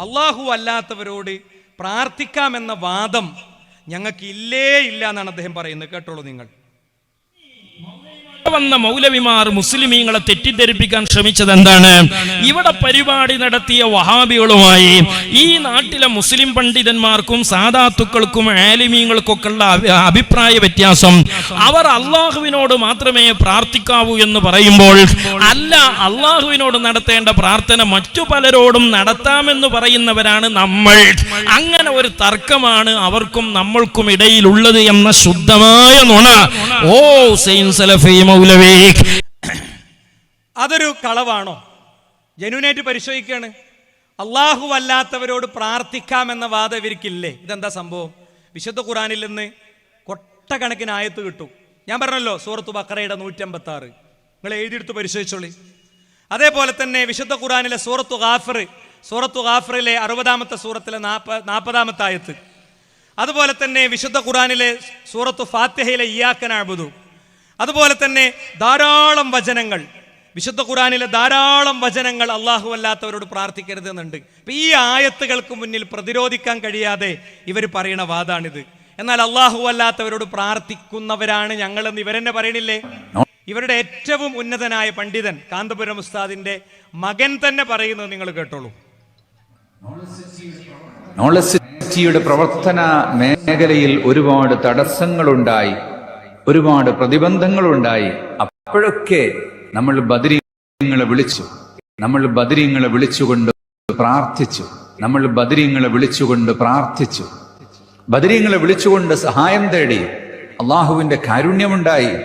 അള്ളാഹു അല്ലാത്തവരോട് പ്രാർത്ഥിക്കാമെന്ന വാദം ഞങ്ങൾക്ക് ഇല്ലേ ഇല്ല എന്നാണ് അദ്ദേഹം പറയുന്നത്. കേട്ടോളൂ നിങ്ങൾ. വന്ന മൗലവിമാർ മുസ്ലിമീങ്ങളെ തെറ്റിദ്ധരിപ്പിക്കാൻ ശ്രമിച്ചത് എന്താണ് ഇവിടെ പരിപാടി നടത്തിയ വഹാബികളുമായി ഈ നാട്ടിലെ മുസ്ലിം പണ്ഡിതന്മാർക്കും സാധാത്തുക്കൾക്കും ആലിമീങ്ങൾക്കൊക്കെ ഉള്ള അഭിപ്രായ വ്യത്യാസം. അവർ അള്ളാഹുവിനോട് മാത്രമേ പ്രാർത്ഥിക്കാവൂ എന്ന് പറയുമ്പോൾ അല്ല അള്ളാഹുവിനോട് നടത്തേണ്ട പ്രാർത്ഥന മറ്റു പലരോടും നടത്താമെന്ന് പറയുന്നവരാണ് നമ്മൾ. അങ്ങനെ ഒരു തർക്കമാണ് അവർക്കും നമ്മൾക്കും ഇടയിലുള്ളത് എന്ന ശുദ്ധമായ നുണ. ഓ സെയിൻ സലഫി അതൊരു കളവാണോ? ജനുവിനായിട്ട് പരിശോധിക്കുകയാണ്. അള്ളാഹു അല്ലാത്തവരോട് പ്രാർത്ഥിക്കാമെന്ന വാദം ഇവർക്കില്ലേ? ഇതെന്താ സംഭവം? വിശുദ്ധ ഖുറാനിൽ നിന്ന് കൊട്ടക്കണക്കിന് ആയത്ത് കിട്ടും. ഞാൻ പറഞ്ഞല്ലോ സൂറത്ത് ബക്കറയുടെ നൂറ്റമ്പത്തി ആറ് നിങ്ങൾ എഴുതിയെടുത്ത് പരിശോധിച്ചോളി. അതേപോലെ തന്നെ വിശുദ്ധ ഖുറാനിലെ സൂറത്തു ഗാഫർ സൂറത്തു ഗാഫറിലെ അറുപതാമത്തെ സൂറത്തിലെ നാപ്പ നാൽപ്പതാമത്തെ ആയത്ത്. അതുപോലെ തന്നെ വിശുദ്ധ ഖുറാനിലെ സൂറത്തു ഫാത്തിഹയിലെ ഇയാക്കനാബുദു അതുപോലെ തന്നെ ധാരാളം വചനങ്ങൾ. വിശുദ്ധ ഖുറാനിലെ ധാരാളം വചനങ്ങൾ അള്ളാഹു അല്ലാത്തവരോട് പ്രാർത്ഥിക്കരുത് എന്നുണ്ട് അപ്പൊ ഈ ആയത്തുകൾക്ക് മുന്നിൽ പ്രതിരോധിക്കാൻ കഴിയാതെ ഇവർ പറയണ വാദാണിത്. എന്നാൽ അള്ളാഹു അല്ലാത്തവരോട് പ്രാർത്ഥിക്കുന്നവരാണ് ഞങ്ങളെന്ന് ഇവരെന്നെ പറയണില്ലേ? ഇവരുടെ ഏറ്റവും ഉന്നതനായ പണ്ഡിതൻ കാന്തപുരം ഉസ്താദിന്റെ മകൻ തന്നെ പറയുന്നത് നിങ്ങൾ കേട്ടോളൂ. നോളജ് സിറ്റിയുടെ പ്രവർത്തന മേഖലയിൽ ഒരുപാട് തടസ്സങ്ങളുണ്ടായി. ഒരുപാട് പ്രതിബന്ധങ്ങളുണ്ടായി. അപ്പോഴൊക്കെ നമ്മൾ ബദരീങ്ങളെ വിളിച്ചു. നമ്മൾ ബദരീങ്ങളെ വിളിച്ചുകൊണ്ട് പ്രാർത്ഥിച്ചു. നമ്മൾ ബദരീങ്ങളെ വിളിച്ചുകൊണ്ട് പ്രാർത്ഥിച്ചു. ബദരീങ്ങളെ വിളിച്ചുകൊണ്ട് സഹായം തേടി അള്ളാഹുവിന്റെ കാരുണ്യമുണ്ടായി.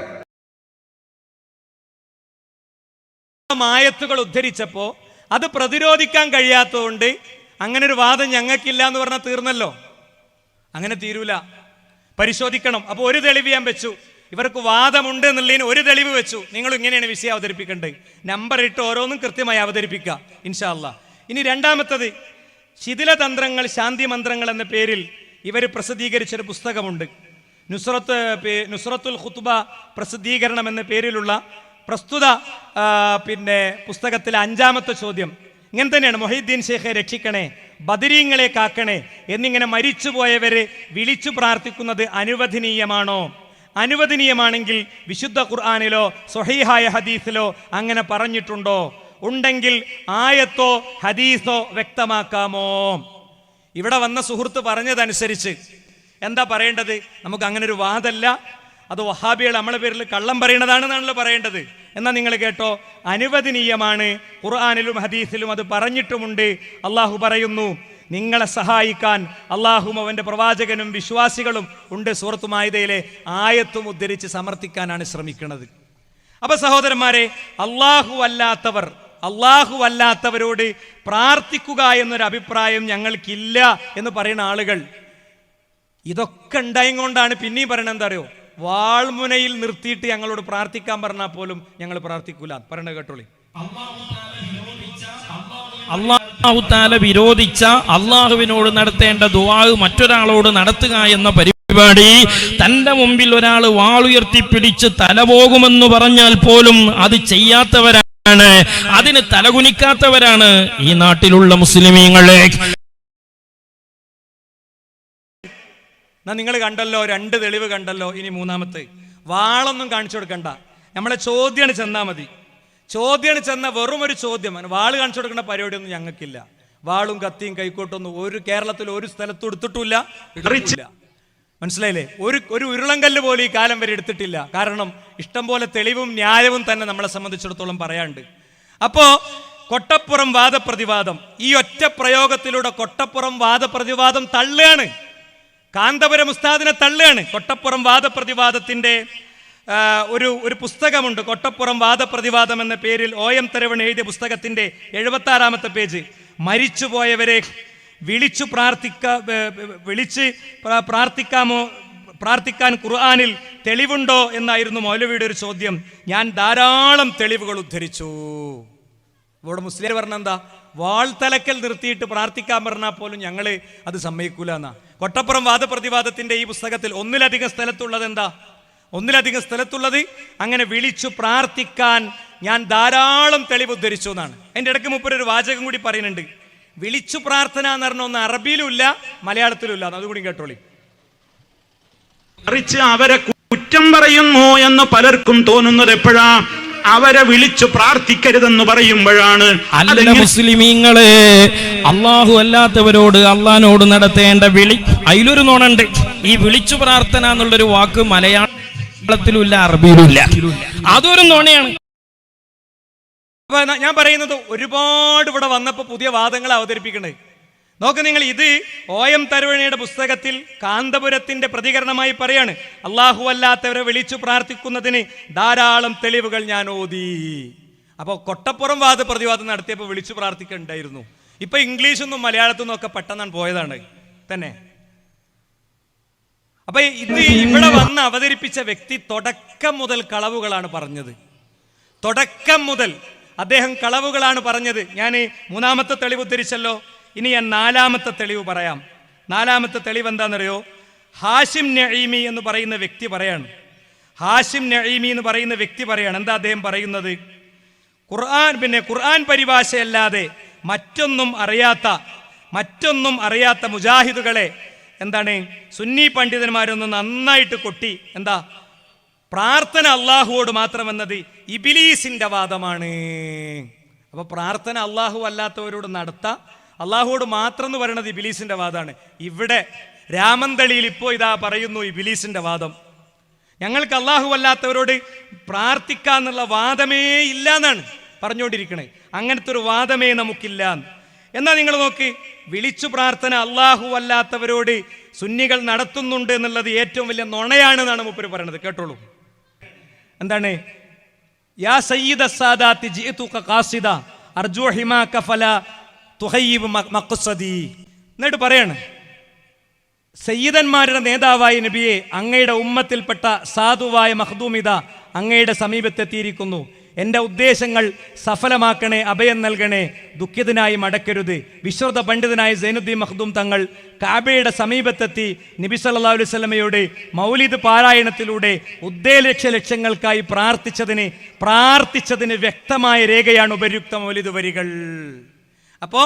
ആയത്തുകൾ ഉദ്ധരിച്ചപ്പോ അത് പ്രതിരോധിക്കാൻ കഴിയാത്തതുകൊണ്ട് അങ്ങനെ ഒരു വാദം ഞങ്ങൾക്കില്ല എന്ന് പറഞ്ഞാൽ തീർന്നല്ലോ. അങ്ങനെ തീരൂല. പരിശോധിക്കണം. അപ്പോൾ ഒരു തെളിവ് ഞാൻ വെച്ചു. ഇവർക്ക് വാദമുണ്ട് എന്നുള്ളതിന് ഒരു തെളിവ് വെച്ചു. നിങ്ങൾ ഇങ്ങനെയാണ് വിഷയം അവതരിപ്പിക്കേണ്ടത്. നമ്പർ ഇട്ട് ഓരോന്നും കൃത്യമായി അവതരിപ്പിക്കുക ഇൻഷാല്ല ഇനി രണ്ടാമത്തത് ശിഥിലതന്ത്രങ്ങൾ ശാന്തി മന്ത്രങ്ങൾ എന്ന പേരിൽ ഇവർ പ്രസിദ്ധീകരിച്ചൊരു പുസ്തകമുണ്ട്. നുസ്രത്ത് നുസ്രത്തുൽ ഖുത്ബ പ്രസിദ്ധീകരണം എന്ന പേരിലുള്ള പ്രസ്തുത പിന്നെ പുസ്തകത്തിലെ അഞ്ചാമത്തെ ചോദ്യം. ഇങ്ങനെ തന്നെയാണ്. മൊഹീദ്ദീൻ ഷേഖെ രക്ഷിക്കണേ. ബദരീങ്ങളെ കാക്കണേ. എന്നിങ്ങനെ മരിച്ചുപോയവരെ വിളിച്ചു പ്രാർത്ഥിക്കുന്നത് അനുവദനീയമാണോ? അനുവദനീയമാണെങ്കിൽ വിശുദ്ധ ഖുർആാനിലോ സൊഹീഹായ ഹദീസിലോ അങ്ങനെ പറഞ്ഞിട്ടുണ്ടോ? ഉണ്ടെങ്കിൽ ആയത്തോ ഹദീസോ വ്യക്തമാക്കാമോ? ഇവിടെ വന്ന സുഹൃത്ത് പറഞ്ഞതനുസരിച്ച്. എന്താ പറയേണ്ടത്? നമുക്ക് അങ്ങനെ ഒരു വാദമല്ല അത് വഹാബികൾ നമ്മളെ പേരിൽ കള്ളം പറയണതാണെന്നാണല്ലോ പറയേണ്ടത്? എന്നാൽ നിങ്ങൾ കേട്ടോ അനുവദനീയമാണ്. ഖുർആാനിലും ഹദീസിലും അത് പറഞ്ഞിട്ടുമുണ്ട്. അള്ളാഹു പറയുന്നു നിങ്ങളെ സഹായിക്കാൻ അള്ളാഹും അവന്റെ പ്രവാചകനും വിശ്വാസികളും ഉണ്ട്. സുഹൃത്തുമായതയിലെ മായുതയിലെ ആയത്തും ഉദ്ധരിച്ച് സമർത്ഥിക്കാനാണ് ശ്രമിക്കുന്നത്. അപ്പൊ സഹോദരന്മാരെ അള്ളാഹു അല്ലാത്തവർ അള്ളാഹു അല്ലാത്തവരോട് പ്രാർത്ഥിക്കുക എന്നൊരു അഭിപ്രായം ഞങ്ങൾക്കില്ല എന്ന് പറയുന്ന ആളുകൾ ഇതൊക്കെ ഉണ്ടായും കൊണ്ടാണ് പിന്നെയും പറയണത് എന്താ അറിയോ? വാൾമുനയിൽ നിർത്തിയിട്ട് ഞങ്ങളോട് പ്രാർത്ഥിക്കാൻ പറഞ്ഞാൽ പോലും ഞങ്ങൾ പ്രാർത്ഥിക്കൂല. പറയണത് കേട്ടോളി. അള്ളാഹുത്താല വിരോധിച്ച അള്ളാഹുവിനോട് നടത്തേണ്ട ദുവാ മറ്റൊരാളോട് നടത്തുക എന്ന പരിപാടി തന്റെ മുമ്പിൽ ഒരാൾ വാളുയർത്തിപ്പിടിച്ച് തല പോകുമെന്ന് പറഞ്ഞാൽ പോലും അത് ചെയ്യാത്തവരാണ്. അതിന് തലകുനിക്കാത്തവരാണ് ഈ നാട്ടിലുള്ള മുസ്ലിമീങ്ങളെ. എന്നാ നിങ്ങൾ കണ്ടല്ലോ രണ്ട് തെളിവ് കണ്ടല്ലോ ഇനി മൂന്നാമത്തെ. വാളൊന്നും കാണിച്ചു കൊടുക്കണ്ട. നമ്മളെ ചോദ്യമാണ് ചെന്നാൽ മതി. ചോദ്യമാണ് ചെന്ന വെറും ഒരു ചോദ്യം വാൾ കാണിച്ചു കൊടുക്കേണ്ട പരിപാടിയൊന്നും ഞങ്ങൾക്കില്ല. വാളും കത്തിയും കൈക്കോട്ടൊന്നും ഒരു കേരളത്തിൽ ഒരു സ്ഥലത്തും എടുത്തിട്ടില്ല ഇടറിച്ചില്ല മനസ്സിലായില്ലേ? ഒരു ഒരു ഉരുളങ്കല്ല് പോലും ഈ കാലം വരെ എടുത്തിട്ടില്ല. കാരണം ഇഷ്ടംപോലെ തെളിവും ന്യായവും തന്നെ നമ്മളെ സംബന്ധിച്ചിടത്തോളം പറയാണ്ട് അപ്പോ കൊട്ടപ്പുറം വാദപ്രതിവാദം. ഈ ഒറ്റ പ്രയോഗത്തിലൂടെ കൊട്ടപ്പുറം വാദപ്രതിവാദം തള്ളുകയാണ്. കാന്തപുരം ഉസ്താദിനെ തള്ളുകയാണ്. കൊട്ടപ്പുറം വാദപ്രതിവാദത്തിന്റെ ഒരു ഒരു പുസ്തകമുണ്ട്. കൊട്ടപ്പുറം വാദപ്രതിവാദം എന്ന പേരിൽ ഒ എം തരവൺ എഴുതിയ പുസ്തകത്തിന്റെ എഴുപത്താറാമത്തെ പേജ്. മരിച്ചുപോയവരെ വിളിച്ചു പ്രാർത്ഥിക്ക വിളിച്ച് പ്രാർത്ഥിക്കാമോ പ്രാർത്ഥിക്കാൻ ഖുർആാനിൽ തെളിവുണ്ടോ എന്നായിരുന്നു മൗലവിയുടെ ഒരു ചോദ്യം. ഞാൻ ധാരാളം തെളിവുകൾ ഉദ്ധരിച്ചു. ഇവിടെ മുസ്ലിം പറഞ്ഞ എന്താ? വാൾത്തലക്കൽ നിർത്തിയിട്ട് പ്രാർത്ഥിക്കാൻ പറഞ്ഞാൽ പോലും ഞങ്ങൾ അത് സമ്മതിക്കൂല എന്നാ. കൊട്ടപ്പുറം വാദപ്രതിവാദത്തിന്റെ ഈ പുസ്തകത്തിൽ ഒന്നിലധികം സ്ഥലത്തുള്ളത് എന്താ? ഒന്നിലധികം സ്ഥലത്തുള്ളത് അങ്ങനെ വിളിച്ചു പ്രാർത്ഥിക്കാൻ ഞാൻ ധാരാളം തെളിവ് ഉദ്ധരിച്ചു എന്നാണ്. എന്റെ ഇടയ്ക്ക് മുപ്പര് ഒരു വാചകം കൂടി പറയുന്നുണ്ട്. വിളിച്ചു പ്രാർത്ഥന എന്ന് പറഞ്ഞ ഒന്ന് അറബിയിലും ഇല്ല മലയാളത്തിലും ഇല്ല. അതുകൂടി കേട്ടോളി. അവരെ കുറ്റം പറയുന്നു എന്ന് പലർക്കും തോന്നുന്നത് എപ്പോഴാ? അവരെ വിളിച്ചു പ്രാർത്ഥിക്കരുതെന്ന് പറയുമ്പോഴാണ് അല്ല മുസ്ലിമീങ്ങളെ അള്ളാഹു അല്ലാത്തവരോട് അള്ളഹാനോട് നടത്തേണ്ട വിളി അതിലൊരു നോണുണ്ട്. ഈ വിളിച്ചു പ്രാർത്ഥന എന്നുള്ളൊരു വാക്ക് മലയാളത്തിലും ഇല്ല അറബിയിലും ഇല്ല അതൊരു നോണയാണ്. ഞാൻ പറയുന്നത് ഒരുപാട് ഇവിടെ വന്നപ്പോൾ പുതിയ വാദങ്ങൾ അവതരിപ്പിക്കണേ. നോക്ക് നിങ്ങൾ ഇത് ഒ എം തരുവണിയുടെ പുസ്തകത്തിൽ കാന്തപുരത്തിന്റെ പ്രതികരണമായി പറയാണ്. അള്ളാഹു അല്ലാത്തവരെ വിളിച്ചു പ്രാർത്ഥിക്കുന്നതിന് ധാരാളം തെളിവുകൾ ഞാൻ ഓതി. അപ്പോൾ കൊട്ടപ്പുറം വാദ പ്രതിവാദം നടത്തിയപ്പോൾ വിളിച്ചു പ്രാർത്ഥിക്കണ്ടായിരുന്നു. ഇപ്പൊ ഇംഗ്ലീഷൊന്നും മലയാളത്തൊന്നും ഒക്കെ പെട്ടെന്നാണ് പോയതാണ്. തന്നെ. അപ്പൊ ഇത് ഇവിടെ വന്ന് അവതരിപ്പിച്ച വ്യക്തി തുടക്കം മുതൽ കളവുകളാണ് പറഞ്ഞത്. തുടക്കം മുതൽ അദ്ദേഹം കളവുകളാണ് പറഞ്ഞത്. ഞാൻ മൂന്നാമത്തെ തെളിവ് ഉദ്ധരിച്ചല്ലോ. ഇനി ഞാൻ നാലാമത്തെ തെളിവ് പറയാം. നാലാമത്തെ തെളിവ് എന്താണെന്നറിയോ? ഹാഷിം നഈമി എന്ന് പറയുന്ന വ്യക്തി പറയാണ്. ഹാഷിം നഈമി എന്ന് പറയുന്ന വ്യക്തി പറയാണ്. എന്താ അദ്ദേഹം പറയുന്നത്? ഖുർആൻ പിന്നെ ഖുർആൻ പരിഭാഷയല്ലാതെ മറ്റൊന്നും അറിയാത്ത മറ്റൊന്നും അറിയാത്ത മുജാഹിദുകളെ എന്താണ്? സുന്നി പണ്ഡിതന്മാരൊന്ന് നന്നായിട്ട് കൊട്ടി എന്താ? പ്രാർത്ഥന അള്ളാഹുവോട് മാത്രമെന്നത് ഇബിലീസിന്റെ വാദമാണ്. അപ്പൊ പ്രാർത്ഥന അള്ളാഹു അല്ലാത്തവരോട് നടത്താം അള്ളാഹുവോട് മാത്രം എന്ന് പറയുന്നത് ഇബിലീസിന്റെ വാദമാണ് ഇവിടെ രാമന്തളിയിൽ ഇപ്പോൾ ഇതാ പറയുന്നു ഇബിലീസിന്റെ വാദം. ഞങ്ങൾക്ക് അള്ളാഹു അല്ലാത്തവരോട് പ്രാർത്ഥിക്കാന്നുള്ള വാദമേ ഇല്ല എന്നാണ് പറഞ്ഞുകൊണ്ടിരിക്കണേ. അങ്ങനത്തെ ഒരു വാദമേ നമുക്കില്ല. എന്നാൽ എന്നാ നിങ്ങൾ നോക്ക് വിളിച്ചു പ്രാർത്ഥന അള്ളാഹു അല്ലാത്തവരോട് സുന്നികൾ നടത്തുന്നുണ്ട് എന്നുള്ളത് ഏറ്റവും വലിയ നുണയാണ് എന്നാണ് മുപ്പര് പറയണത്. കേട്ടോളൂ. എന്താണ്? യാ സയ്യിദ സാദാത്തി ജീതുക ഖാസിദ അർജു ഹിമാക ഫല തുഹയ്യിബ് മക്കുസദി എന്നിട്ട് പറയാണ് സയ്യിദന്മാരുടെ നേതാവായ നബിയെ അങ്ങയുടെ ഉമ്മത്തിൽപ്പെട്ട സാധുവായ മഹദൂമിത അങ്ങയുടെ സമീപത്തെത്തിയിരിക്കുന്നു. എന്റെ ഉദ്ദേശങ്ങൾ സഫലമാക്കണേ അഭയം നൽകണേ ദുഃഖിതനായി മടക്കരുത്. വിശ്രുത പണ്ഡിതനായ സൈനുദ്ദീൻ മഖ്ദൂം തങ്ങൾ കാബയുടെ സമീപത്തെത്തി നബി സല്ലാ അലൈഹി വസല്ലമയോട് മൗലിദ് പാരായണത്തിലൂടെ ഉദ്ദേലക്ഷ ലക്ഷ്യങ്ങൾക്കായി പ്രാർത്ഥിച്ചതിന് പ്രാർത്ഥിച്ചതിന് വ്യക്തമായ രേഖയാണ് ഉപരുക്ത മൗലിദ് വരികൾ. അപ്പോ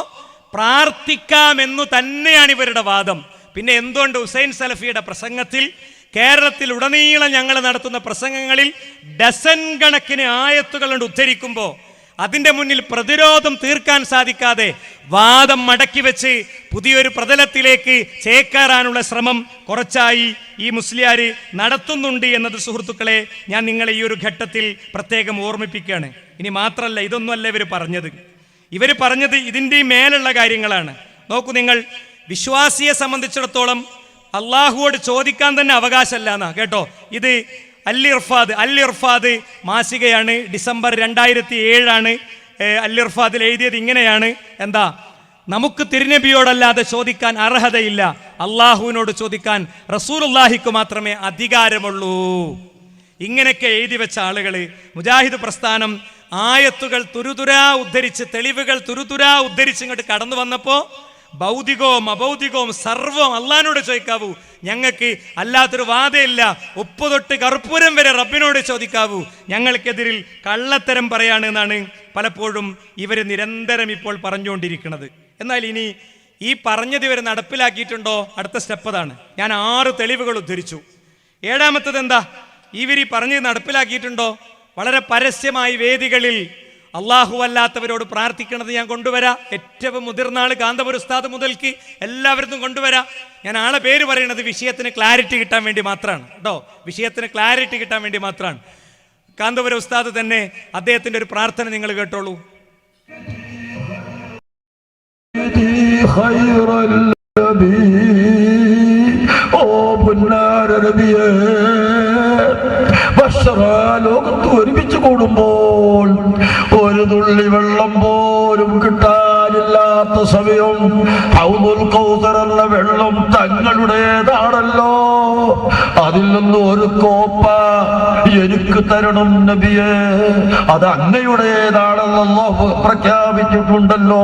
പ്രാർത്ഥിക്കാമെന്നു തന്നെയാണ് ഇവരുടെ വാദം. പിന്നെ എന്തുകൊണ്ട് ഹുസൈൻ സലഫിയുടെ പ്രസംഗത്തിൽ കേരളത്തിൽ ഉടനീളം ഞങ്ങൾ നടത്തുന്ന പ്രസംഗങ്ങളിൽ ഡസൻ കണക്കിന് ആയത്തുകൾ ഉദ്ധരിക്കുമ്പോൾ അതിന്റെ മുന്നിൽ പ്രതിരോധം തീർക്കാൻ സാധിക്കാതെ വാദം മടക്കി വെച്ച് പുതിയൊരു പ്രതലത്തിലേക്ക് ചേക്കേറാനുള്ള ശ്രമം കുറച്ചായി ഈ മുസ്ലിയാർ നടത്തുന്നുണ്ട് എന്നത് സുഹൃത്തുക്കളെ ഞാൻ നിങ്ങളെ ഈ ഒരു ഘട്ടത്തിൽ പ്രത്യേകം ഓർമ്മിപ്പിക്കുകയാണ്. ഇനി മാത്രമല്ല ഇതൊന്നുമല്ല ഇവർ പറഞ്ഞത്. ഇവർ പറഞ്ഞത് ഇതിന്റെ മേലുള്ള കാര്യങ്ങളാണ്. നോക്കൂ നിങ്ങൾ വിശ്വാസിയെ സംബന്ധിച്ചിടത്തോളം അള്ളാഹുവോട് ചോദിക്കാൻ തന്നെ അവകാശമല്ല എന്നാ കേട്ടോ? ഇത് അല്ലിർഫാദ് അല്ലിർഫാദ് മാസികയാണ് ഡിസംബർ രണ്ടായിരത്തി ഏഴാണ് അല്ലിർഫാദിൽ എഴുതിയത് ഇങ്ങനെയാണ്. എന്താ? നമുക്ക് തിരുനബിയോടല്ലാതെ ചോദിക്കാൻ അർഹതയില്ല. അള്ളാഹുവിനോട് ചോദിക്കാൻ റസൂലുള്ളാഹിക്ക് മാത്രമേ അധികാരമുള്ളൂ. ഇങ്ങനെയൊക്കെ എഴുതി വെച്ച ആളുകൾ മുജാഹിദ് പ്രസ്ഥാനം ആയത്തുകൾ തുരുതുരാ ഉദ്ധരിച്ച് തെളിവുകൾ തുരുതുരാ ഉദ്ധരിച്ച് ഇങ്ങോട്ട് കടന്നു വന്നപ്പോൾ ഭൗതികവും അഭൗതികവും സർവം അള്ളഹാനോട് ചോദിക്കാവൂ. ഞങ്ങൾക്ക് അല്ലാത്തൊരു വാദയില്ല. ഉപ്പ് തൊട്ട് കർപ്പൂരം വരെ റബ്ബിനോട് ചോദിക്കാവൂ. ഞങ്ങൾക്കെതിരിൽ കള്ളത്തരം പറയാണ് എന്നാണ് പലപ്പോഴും ഇവർ നിരന്തരം ഇപ്പോൾ പറഞ്ഞുകൊണ്ടിരിക്കുന്നത്. എന്നാൽ ഇനി ഈ പറഞ്ഞത് ഇവർ നടപ്പിലാക്കിയിട്ടുണ്ടോ? അടുത്ത സ്റ്റെപ്പ് അതാണ്. ഞാൻ ആറ് തെളിവുകൾ ഉദ്ധരിച്ചു. ഏഴാമത്തത് എന്താ? ഇവർ ഈ പറഞ്ഞത് നടപ്പിലാക്കിയിട്ടുണ്ടോ? വളരെ പരസ്യമായി വേദികളിൽ അള്ളാഹു അല്ലാത്തവരോട് പ്രാർത്ഥിക്കണത് ഞാൻ കൊണ്ടുവരാം ഏറ്റവും മുതിർന്ന ആള് കാന്തപുര ഉസ്താദ് മുതൽക്ക് എല്ലാവരും കൊണ്ടുവരാം ഞാൻ ആളെ പേര് പറയണത് വിഷയത്തിന് ക്ലാരിറ്റി കിട്ടാൻ വേണ്ടി മാത്രമാണ് കേട്ടോ വിഷയത്തിന് ക്ലാരിറ്റി കിട്ടാൻ വേണ്ടി മാത്രമാണ് കാന്തപുര ഉസ്താദ് തന്നെ അദ്ദേഹത്തിന്റെ ഒരു പ്രാർത്ഥന നിങ്ങൾ കേട്ടോളൂ خير النبي ഓ പുന്നാര നബിയേ ബഷറ ലോകത്ത് ഒരുമിച്ച് കൂടുമ്പോൾ ഒരു തുള്ളി വെള്ളം പോലും കിട്ടാനില്ലാത്ത സമയം ഹൗദുൽ എന്ന വെള്ളം തങ്ങളുടേതാണല്ലോ. അതിൽ നിന്ന് ഒരു കോപ്പ എനിക്ക് തരണം നബിയെ. അത് അങ്ങയുടേതാണെന്ന് അല്ലാഹു പ്രഖ്യാപിച്ചിട്ടുണ്ടല്ലോ.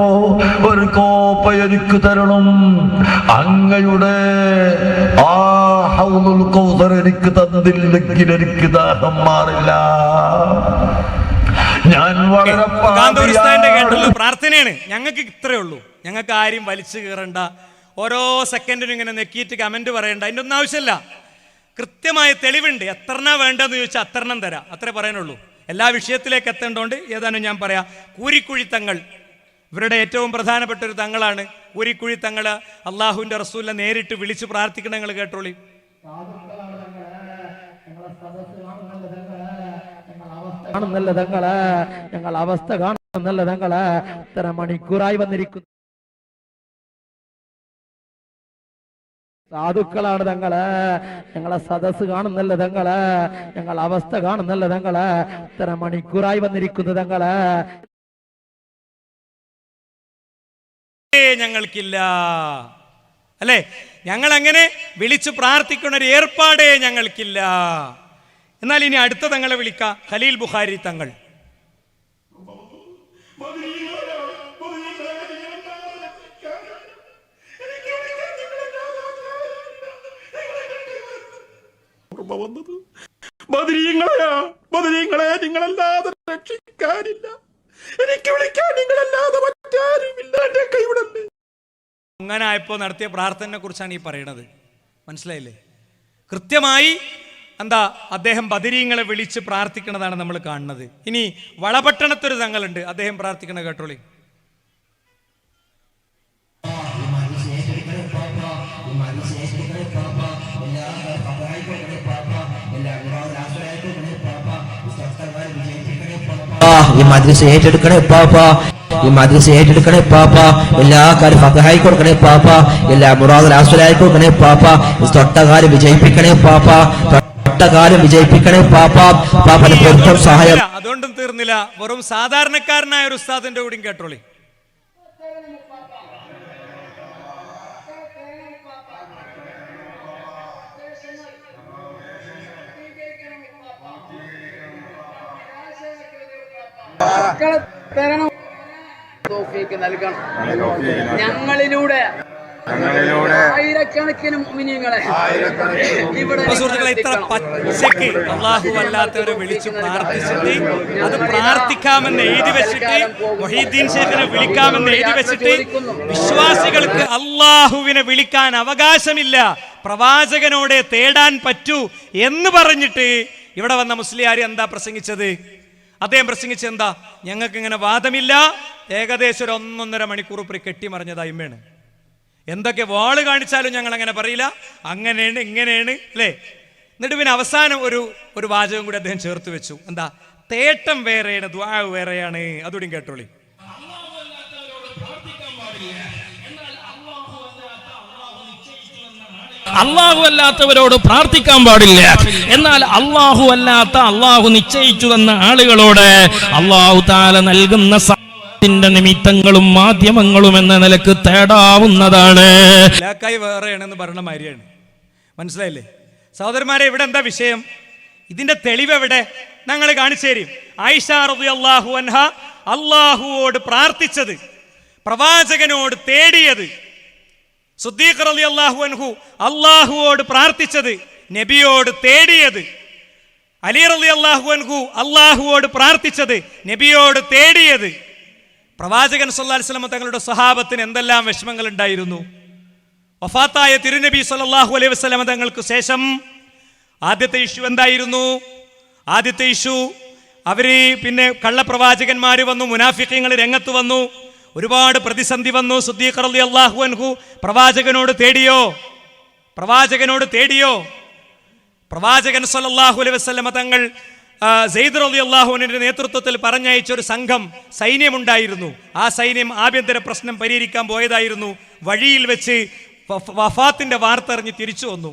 ഒരു കോപ്പ എനിക്ക് തരണം. അങ്ങയുടെ ആ ഹൗലുൽ കൗസർ എനിക്ക് തന്നില്ലെങ്കിൽ എനിക്ക് ദാഹം മാറില്ല. ഞാൻ വളരെ പ്രാർത്ഥനയാണ്. ഞങ്ങൾക്ക് ഇത്രയേ ഉള്ളൂ. ഞങ്ങൾക്ക് ആരും വലിച്ചു കീറണ്ട. ഓരോ സെക്കൻഡിനും ഇങ്ങനെ നെക്കിയിട്ട് കമന്റ് പറയണ്ട. അതിന്റെ ഒന്നും ആവശ്യമില്ല. കൃത്യമായ തെളിവുണ്ട്. എത്രണ്ണ വേണ്ടതെന്ന് ചോദിച്ചാൽ അത്രണ്ണം തരാം. അത്രേ പറയാനുള്ളൂ. എല്ലാ വിഷയത്തിലേക്ക് എത്തേണ്ടതുകൊണ്ട് ഏതാനും ഞാൻ പറയാം. കൂരിക്കുഴി തങ്ങൾ ഇവരുടെ ഏറ്റവും പ്രധാനപ്പെട്ട ഒരു തങ്ങളാണ്. കൂരിക്കുഴി തങ്ങൾ അള്ളാഹുവിന്റെ റസൂലിനെ നേരിട്ട് വിളിച്ച് പ്രാർത്ഥിക്കണം നിങ്ങൾ കേട്ടോളി. ഞങ്ങൾ അവസ്ഥ കാണുന്നല്ല തങ്ങൾ. ഇത്ര മണിക്കൂറായി വന്നിരിക്കുന്നു. സാധുക്കളാണ് തങ്ങൾ. ഞങ്ങളെ സദസ് കാണുന്നല്ല തങ്ങൾ. ഞങ്ങൾ അവസ്ഥ കാണുന്നല്ല തങ്ങൾ. ഇത്ര മണിക്കൂറായി വന്നിരിക്കുന്നു തങ്ങൾ. ഞങ്ങൾക്കില്ല. അല്ലേ? ഞങ്ങൾ അങ്ങനെ വിളിച്ചു പ്രാർത്ഥിക്കുന്ന ഒരു ഏർപ്പാടേ ഞങ്ങൾക്കില്ല. എന്നാൽ ഇനി അടുത്ത തങ്ങളെ വിളിക്കാം. ഖലീൽ ബുഖാരി തങ്ങൾ. ഓർമ്മ വന്നത്? ബദരീങ്ങളെയാ ബദരീങ്ങളെ നിങ്ങളല്ലാതെ രക്ഷിക്കാനില്ല. എനിക്ക് വിളിക്കാൻ നിങ്ങളല്ലാതെ മറ്റാരുമില്ല എന്റെ കൈവിടല്ലേ അങ്ങനെ ആയപ്പോൾ നടത്തിയ പ്രാർത്ഥനയെ കുറിച്ചാണ് ഈ പറയുന്നത് മനസ്സിലായില്ലേ? കൃത്യമായി എന്താ അദ്ദേഹം ബദരീങ്ങളെ വിളിച്ച് പ്രാർത്ഥിക്കുന്നതാണ് നമ്മൾ കാണുന്നത്. ഇനി വളപട്ടണത്തൊരു തങ്ങളുണ്ട് അദ്ദേഹം പ്രാർത്ഥിക്കണ കേട്ടോളി. ഈ മദ്രസ ഏറ്റെടുക്കണേ പാപ്പാ ഈ മദ്രസ ഏറ്റെടുക്കണേ പാപ്പ എല്ലാ കാര്യം ഫതഹായി കൊടുക്കണേ പാപ്പ എല്ലാ മുറാദ് ആസ്വലായി കൊടുക്കണേ പാപ്പ തൊട്ടകാലം വിജയിപ്പിക്കണേ പാപ്പ തൊട്ടകാലം വിജയിപ്പിക്കണേ പാപ്പ പാപ്പന് സഹായം. അതുകൊണ്ടും തീർന്നില്ല. വെറും സാധാരണക്കാരനായ ഒരു ഉസ്താദിന്റെ കൂടി കേട്ടോളി. തരണം. തോഫീക്ക് നൽകണം. ഞങ്ങളിലൂടെ സുഹൃത്തുക്കളെ ഇത്ര പച്ചക്ക് അള്ളാഹു അല്ലാത്തവരെ വിളിച്ചു പ്രാർത്ഥിച്ചിട്ട് അത് പ്രാർത്ഥിക്കാമെന്ന് എഴുതി വെച്ചിട്ട് മൊഹീദ്ദീൻ ഷേഖിനെ വിളിക്കാമെന്ന് എഴുതി വെച്ചിട്ട് വിശ്വാസികൾക്ക് അള്ളാഹുവിനെ വിളിക്കാൻ അവകാശമില്ല. പ്രവാചകനോടെ തേടാൻ പറ്റൂ എന്ന് പറഞ്ഞിട്ട് ഇവിടെ വന്ന മുസ്ലിയാർ എന്താ പ്രസംഗിച്ചത്? അദ്ദേഹം പ്രസംഗിച്ചത് എന്താ? ഞങ്ങൾക്ക് ഇങ്ങനെ വാദമില്ല. ഏകദേശം ഒരു ഒന്നൊന്നര മണിക്കൂർ പ്രി കെട്ടിമറിഞ്ഞതായി വേണം എന്തൊക്കെ വാൾ കാണിച്ചാലും ഞങ്ങൾ അങ്ങനെ പറയില്ല. അങ്ങനെയാണ് ഇങ്ങനെയാണ് അല്ലേ? എന്നിട്ട് പിന്നെ അവസാനം ഒരു ഒരു വാചകം കൂടി അദ്ദേഹം ചേർത്ത് വെച്ചു. എന്താ? തേട്ടം വേറെയാണ് ദ്വാ വേറെയാണ്. അതുകൂടി കേട്ടോളി. അള്ളാഹു അല്ലാത്തവരോട് പ്രാർത്ഥിക്കാൻ പാടില്ല. എന്നാൽ അള്ളാഹു അല്ലാത്ത അള്ളാഹു നിശ്ചയിച്ചു തന്ന ആളുകളോട് അള്ളാഹു താല നൽകുന്ന ത്തിന്റെ നിമിത്തങ്ങളും മാധ്യമങ്ങളും എന്ന നിലയ്ക്ക് തേടാവുന്നതാണ്. വേറെയാണെന്ന് പറയണ മാതിരിയാണ് മനസ്സിലായില്ലേ? സഹോദരന്മാരെ ഇവിടെ എന്താ വിഷയം? ഇതിന്റെ തെളിവ് എവിടെ? ഞങ്ങൾ കാണിച്ചു തരും. ആയിഷ റളിയല്ലാഹു അൻഹ അള്ളാഹുവോട് പ്രാർത്ഥിച്ചത് പ്രവാചകനോട് തേടിയത് സുദ്ദീഖ് അലി അള്ളാഹു അൻഹു അള്ളാഹുവോട് പ്രാർത്ഥിച്ചത് നബിയോട് തേടിയത്. അലി അലി അള്ളാഹു അൻഹു അള്ളാഹുവോട് പ്രാർത്ഥിച്ചത് നബിയോട് തേടിയത്. പ്രവാചകൻ സല്ലാഹു വസല്ലം തങ്ങളുടെ സ്വഹാബത്തിന് എന്തെല്ലാം വിഷമങ്ങൾ ഉണ്ടായിരുന്നു വഫാത്തായ തിരുനബി സല്ലല്ലാഹു അലൈഹി വസല്ലം തങ്ങൾക്ക് ശേഷം ആദ്യത്തെ ഇഷ്യൂ എന്തായിരുന്നു? ആദ്യത്തെ ഇഷ്യൂ അവർ പിന്നെ കള്ളപ്രവാചകന്മാർ വന്നു മുനാഫിക്കങ്ങൾ രംഗത്ത് വന്നു. ഒരുപാട് പ്രതിസന്ധി വന്നു. സുദ്ദീഖർ അലി അള്ളാഹു അൻഹു പ്രവാചകനോട് തേടിയോ? പ്രവാചകനോട് തേടിയോ? പ്രവാചകൻ സല്ലല്ലാഹു അലൈഹി വസ്ലമ തങ്ങൾ സെയ്ദർ അലി അള്ളാഹുവിന്റെ നേതൃത്വത്തിൽ പറഞ്ഞയച്ച ഒരു സംഘം സൈന്യമുണ്ടായിരുന്നു. ആ സൈന്യം ആഭ്യന്തര പ്രശ്നം പരിഹരിക്കാൻ പോയതായിരുന്നു. വഴിയിൽ വെച്ച് വഫാത്തിന്റെ വാർത്ത അറിഞ്ഞ് തിരിച്ചു വന്നു.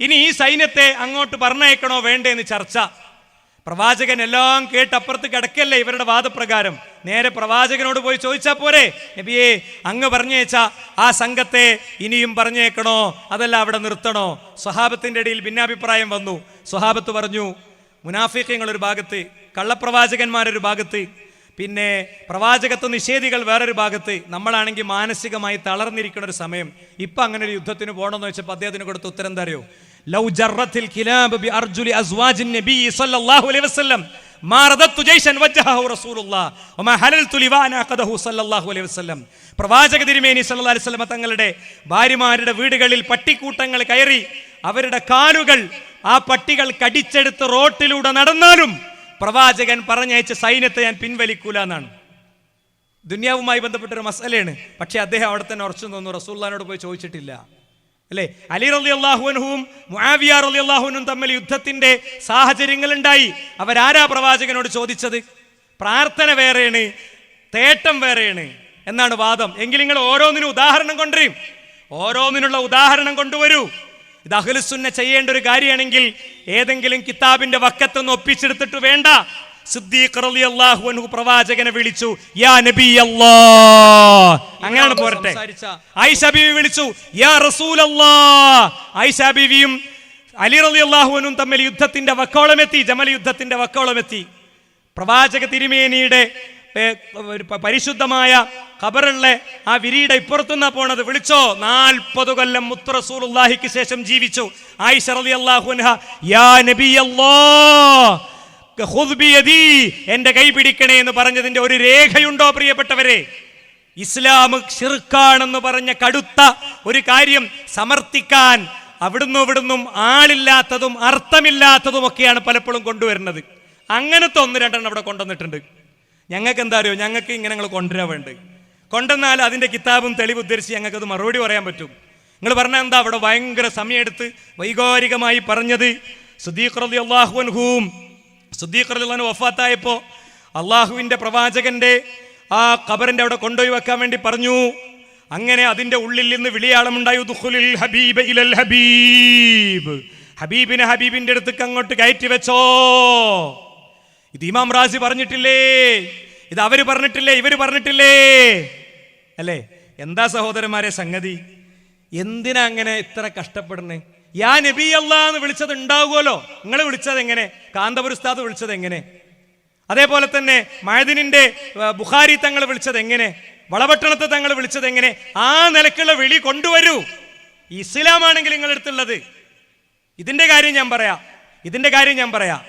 ഇനി ഈ സൈന്യത്തെ അങ്ങോട്ട് പറഞ്ഞയക്കണോ വേണ്ടേ എന്ന് ചർച്ച. പ്രവാചകൻ എല്ലാം കേട്ട് അപ്പുറത്ത് കിടക്കല്ലേ ഇവരുടെ വാദപ്രകാരം. നേരെ പ്രവാചകനോട് പോയി ചോദിച്ചാൽ പോരെ? നബിയെ അങ്ങ് പറഞ്ഞേച്ച ആ സംഘത്തെ ഇനിയും പറഞ്ഞേക്കണോ? അതല്ല അവിടെ നിർത്തണോ? സ്വഹാബത്തിന്റെ ഇടയിൽ ഭിന്നാഭിപ്രായം വന്നു. സ്വഹാബത്ത് പറഞ്ഞു മുനാഫിക്കങ്ങൾ ഒരു ഭാഗത്ത് കള്ളപ്രവാചകന്മാരൊരു ഭാഗത്ത് പിന്നെ പ്രവാചകത്വ നിഷേധികൾ വേറൊരു ഭാഗത്ത്. നമ്മളാണെങ്കിൽ മാനസികമായി തളർന്നിരിക്കുന്ന ഒരു സമയം. ഇപ്പം അങ്ങനെ ഒരു യുദ്ധത്തിന് പോകണമെന്ന് വെച്ചപ്പോൾ അദ്ദേഹത്തിന് കൊടുത്ത ഉത്തരം എന്താ ലൗ കിലാബ് ബി അർജുലി സല്ലല്ലാഹു അലൈഹി വസല്ലം. പ്രവാചക തിരുമേനി സല്ലല്ലാഹു അലൈഹി വസല്ലം തങ്ങളുടെ ഭാര്യമാരുടെ വീടുകളിൽ പട്ടിക്കൂട്ടങ്ങൾ കയറി അവരുടെ കാലുകൾ ആ പട്ടികൾ കടിച്ചെടുത്ത് റോട്ടിലൂടെ നടന്നാലും പ്രവാചകൻ പറഞ്ഞയച്ച സൈന്യത്തെ ഞാൻ പിൻവലിക്കൂല എന്നാണ് ദുന്യാവുമായി ബന്ധപ്പെട്ട ഒരു മസലയാണ്. പക്ഷേ അദ്ദേഹം അവിടെ തന്നെ ഉറച്ചു നിന്നു. റസൂല്ലാനോട് പോയി ചോദിച്ചിട്ടില്ല. അല്ലേ? അലി റലി അള്ളാഹുവിനും മുആവിയ റലി അള്ളാഹുവിനും തമ്മിൽ യുദ്ധത്തിന്റെ സാഹചര്യങ്ങൾ ഉണ്ടായി അവരാരാ പ്രവാചകനോട് ചോദിച്ചത്? പ്രാർത്ഥന വേറെയാണ് തേട്ടം വേറെയാണ് എന്നാണ് വാദം. എങ്കിൽ നിങ്ങൾ ഓരോന്നിനും ഉദാഹരണം കൊണ്ടുവരും. ഓരോന്നിനുള്ള ഉദാഹരണം കൊണ്ടുവരൂ. ഇത് അഹ്ലുസുന്ന ചെയ്യേണ്ട ഒരു കാര്യമാണെങ്കിൽ ഏതെങ്കിലും കിതാബിന്റെ വക്കത്തൊന്ന് ഒപ്പിച്ചെടുത്തിട്ട് വേണ്ട. സിദ്ദീഖ് റളിയല്ലാഹു അൻഹു പ്രവാചകനെ വിളിച്ചു യാ നബി അങ്ങനെയാണ് പോരട്ടെ. ബീവി വിളിച്ചു യാ റസൂലല്ലാ. ബീവിയും അലി റളിയല്ലാഹു അൻഹും തമ്മിൽ യുദ്ധത്തിന്റെ വക്കോളമെത്തി ജമൽ യുദ്ധത്തിന്റെ വക്കോളമെത്തി. പ്രവാചക തിരുമേനിയുടെ പരിശുദ്ധമായ ഖബറുള്ള ആ വിരിയുടെ ഇപ്പുറത്തുനിന്നാ പോണത്. വിളിച്ചോ? നാൽപ്പത് കൊല്ലം മുത്ത് റസൂലുള്ളാഹിക്ക് ശേഷം ജീവിച്ചു. ആയിഷ റളിയല്ലാഹു അൻഹ യാ ബിയദി, എന്റെ കൈ പിടിക്കണേ എന്ന് പറഞ്ഞതിന്റെ ഒരു രേഖയുണ്ടോ പ്രിയപ്പെട്ടവരെ? ഇസ്ലാം ഷിർക്കാണെന്ന് പറഞ്ഞ കടുത്ത ഒരു കാര്യം സമർത്ഥിക്കാൻ അവിടുന്ന് ഇവിടുന്നും ആളില്ലാത്തതും അർത്ഥമില്ലാത്തതും ഒക്കെയാണ് പലപ്പോഴും കൊണ്ടുവരുന്നത്. അങ്ങനത്തെ ഒന്ന് രണ്ടെണ്ണം അവിടെ കൊണ്ടുവന്നിട്ടുണ്ട്. ഞങ്ങൾക്ക് എന്താ അറിയോ? ഞങ്ങൾക്ക് ഇങ്ങനെ ഞങ്ങൾ കൊണ്ടുവരാൻ വേണ്ടത്. കൊണ്ടുവന്നാൽ അതിന്റെ കിതാബും തെളിവ് ഉദ്ധരിച്ച് ഞങ്ങൾക്ക് അത് മറുപടി പറയാൻ പറ്റും. നിങ്ങൾ പറഞ്ഞാൽ എന്താ അവിടെ ഭയങ്കര സമയമെടുത്ത് വൈകാരികമായി പറഞ്ഞത്? സുദീഖ് റളി അള്ളാഹുൻഹൂം സുദ്ദീഖ് റളിയല്ലാഹു വഫാത്തായപ്പോൾ അള്ളാഹുവിന്റെ പ്രവാചകന്റെ ആ ഖബറിന്റെ അവിടെ കൊണ്ടുപോയി വെക്കാൻ വേണ്ടി പറഞ്ഞു. അങ്ങനെ അതിന്റെ ഉള്ളിൽ നിന്ന് വിളിയാളമുണ്ടായി ഉദ്ഖുലിൽ ഹബീബ ഇലൽ ഹബീബ്. ഹബീബിനെ ഹബീബിന്റെ അടുത്തേക്ക് അങ്ങോട്ട് കയറ്റി വെച്ചോ. ഇത് ഇമാം റാസി പറഞ്ഞിട്ടില്ലേ? ഇത് അവർ പറഞ്ഞിട്ടില്ലേ? ഇവർ പറഞ്ഞിട്ടില്ലേ? അല്ലേ? എന്താ സഹോദരന്മാരെ സംഗതി? എന്തിനാ അങ്ങനെ ഇത്ര കഷ്ടപ്പെടുന്നേ? യാ നബി അല്ലാ എന്ന് വിളിച്ചത് ഉണ്ടാവുമല്ലോ. നിങ്ങൾ വിളിച്ചത് എങ്ങനെ? കാന്തപുരസ്താദ് വിളിച്ചത് എങ്ങനെ? അതേപോലെ തന്നെ മഴദിനിന്റെ ബുഖാരി തങ്ങൾ വിളിച്ചത് എങ്ങനെ? വളപട്ടണത്തെ തങ്ങൾ വിളിച്ചത് എങ്ങനെ? ആ നിലക്കുള്ള വിളി കൊണ്ടുവരൂ. ഇസ്ലാമാണെങ്കിൽ നിങ്ങളെടുത്തുള്ളത് ഇതിന്റെ കാര്യം ഞാൻ പറയാം. ഇതിന്റെ കാര്യം ഞാൻ പറയാം.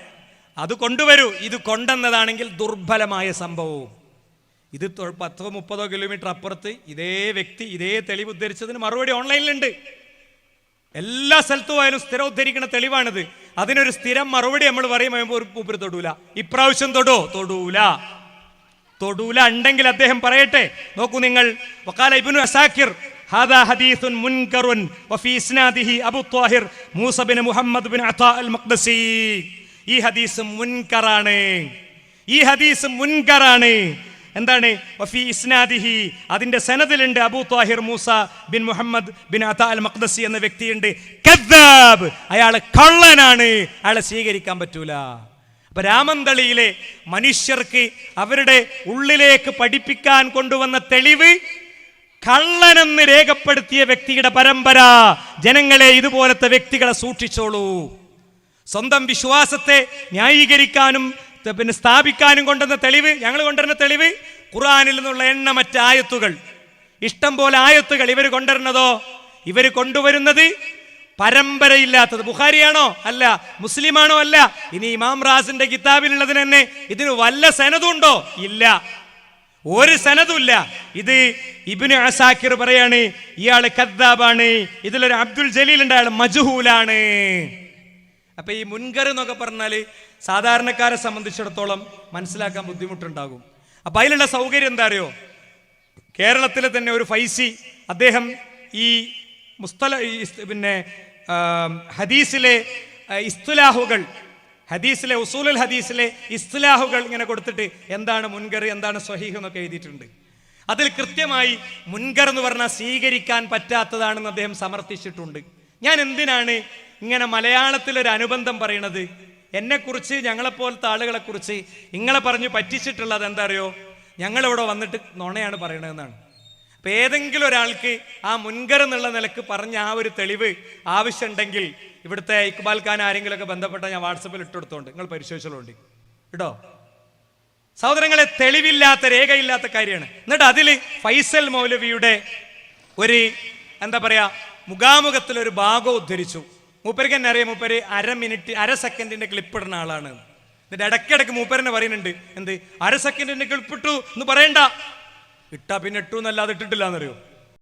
അത് കൊണ്ടുവരൂ. ഇത് കൊണ്ടെന്നതാണെങ്കിൽ ദുർബലമായ സംഭവവും. ഇത് പത്തോ മുപ്പതോ കിലോമീറ്റർ അപ്പുറത്ത് ഇതേ വ്യക്തി ഇതേ തെളിവ് ഉദ്ധരിച്ചതിന് മറുപടി ഓൺലൈനിലുണ്ട് എല്ലാ സ്ഥലത്തും ആയാലും സ്ഥിരം ഉദ്ധരിക്കുന്ന തെളിവാണിത്. അതിനൊരു സ്ഥിരം മറുപടി നമ്മൾ പറയുമ്പോൾ ഒരു മൂപ്പര് തൊടൂല. ഇപ്രാവശ്യം തൊടോ? തൊടൂല. തൊടൂല ഉണ്ടെങ്കിൽ അദ്ദേഹം പറയട്ടെ. നോക്കൂ നിങ്ങൾ. ഇബ്നു ഈ ഹദീസ് മുൻകറാണ്. ഈ ഹദീസ് മുൻകറാണ്. എന്താണ്? വഫി ഇസ്നാദിഹി. അതിന്റെ സനദിലുണ്ട് അബൂ ത്വാഹിർ മൂസ ബിൻ മുഹമ്മദ് ബിൻ അതാ അൽ മഖ്ദസി എന്ന വ്യക്തിയുണ്ട്. കദ്ദാബ്. അയാൾ കള്ളനാണ്. അയാളെ സ്വീകരിക്കാൻ പറ്റൂല. അപ്പൊ രാമന്തളിയിലെ മനുഷ്യർക്ക് അവരുടെ ഉള്ളിലേക്ക് പഠിപ്പിക്കാൻ കൊണ്ടുവന്ന തെളിവ് കള്ളനെന്ന് രേഖപ്പെടുത്തിയ വ്യക്തിയുടെ പരമ്പര. ജനങ്ങളെ ഇതുപോലത്തെ വ്യക്തികളെ സൂക്ഷിച്ചോളൂ. സ്വന്തം വിശ്വാസത്തെ ന്യായീകരിക്കാനും പിന്നെ സ്ഥാപിക്കാനും കൊണ്ടുവന്ന തെളിവ് ഞങ്ങൾ കൊണ്ടുവരുന്ന തെളിവ് ഖുറാനിൽ നിന്നുള്ള എണ്ണമറ്റ ആയത്തുകൾ. ഇഷ്ടം പോലെ ആയത്തുകൾ ഇവർ കൊണ്ടുവരുന്നതോ? ഇവർ കൊണ്ടുവരുന്നത് പരമ്പരയില്ലാത്തത്. ബുഖാരിയാണോ? അല്ല. മുസ്ലിമാണോ? അല്ല. ഇനി ഇമാം റാസിന്റെ കിതാബിലുള്ളതിന് തന്നെ ഇതിന് വല്ല സനതുണ്ടോ? ഇല്ല. ഒരു സനതുമില്ല ഇത് ഇബിന് അസാക്കിർ പറയാണ് ഇയാൾ കദ്ദാബാണ്. ഇതിലൊരു അബ്ദുൽ ജലീൽ ഉണ്ട് അയാൾ മജുഹൂലാണ്. അപ്പൊ ഈ മുൻകർ എന്നൊക്കെ പറഞ്ഞാൽ സാധാരണക്കാരെ സംബന്ധിച്ചിടത്തോളം മനസ്സിലാക്കാൻ ബുദ്ധിമുട്ടുണ്ടാകും. അപ്പൊ അതിലുള്ള സൗകര്യം എന്താ അറിയോ? കേരളത്തിലെ തന്നെ ഒരു ഫൈസി അദ്ദേഹം ഈ മുസ്തല പിന്നെ ഹദീസിലെ ഇസ്തുലാഹുകൾ ഹദീസിലെ ഉസൂലുൽ ഹദീസിലെ ഇസ്തുലാഹുകൾ ഇങ്ങനെ കൊടുത്തിട്ട് എന്താണ് മുൻകർ എന്താണ് സ്വഹീഹ് എന്നൊക്കെ എഴുതിയിട്ടുണ്ട്. അതിൽ കൃത്യമായി മുൻകർ എന്ന് പറഞ്ഞാൽ സ്വീകരിക്കാൻ പറ്റാത്തതാണെന്ന് അദ്ദേഹം സമർത്ഥിച്ചിട്ടുണ്ട്. ഞാൻ എന്തിനാണ് ഇങ്ങനെ മലയാളത്തിലൊരു അനുബന്ധം പറയണത് എന്നെക്കുറിച്ച് ഞങ്ങളെപ്പോലത്തെ ആളുകളെ കുറിച്ച് ഇങ്ങളെ പറഞ്ഞ് പറ്റിച്ചിട്ടുള്ളത് എന്താ അറിയോ ഞങ്ങളിവിടെ വന്നിട്ട് നുണയാണ് പറയണതെന്നാണ്. അപ്പൊ ഏതെങ്കിലും ഒരാൾക്ക് ആ മുൻകർ എന്നുള്ള നിലയ്ക്ക് പറഞ്ഞ ആ ഒരു തെളിവ് ആവശ്യമുണ്ടെങ്കിൽ ഇവിടുത്തെ ഇക്ബാൽ ഖാൻ ആരെങ്കിലുമൊക്കെ ബന്ധപ്പെട്ട ഞാൻ വാട്സപ്പിൽ ഇട്ടെടുത്തോണ്ട് നിങ്ങൾ പരിശോധിച്ചോളുണ്ട് കേട്ടോ സഹോദരങ്ങളെ തെളിവില്ലാത്ത രേഖയില്ലാത്ത കാര്യമാണ്. എന്നിട്ട് അതിൽ ഫൈസൽ മൗലവിയുടെ ഒരു എന്താ പറയാ മുഖാമുഖത്തിലൊരു ഭാഗം ഉദ്ധരിച്ചു. മൂപ്പർക്ക് തന്നെ അറിയാം. മൂപ്പര് അര മിനിറ്റ് അര സെക്കൻഡിന്റെ ക്ലിപ്പ് ഇടുന്ന ആളാണ്. എന്നിട്ട് ഇടയ്ക്കിടയ്ക്ക് മൂപ്പരനെ പറയുന്നുണ്ട്. എന്ത്? അര സെക്കൻഡിന്റെ ഇട്ടു എന്ന് പറയണ്ട. ഇട്ടാ പിന്നെ ഇട്ടു എന്നല്ലാതെ ഇട്ടിട്ടില്ല എന്നറിയോ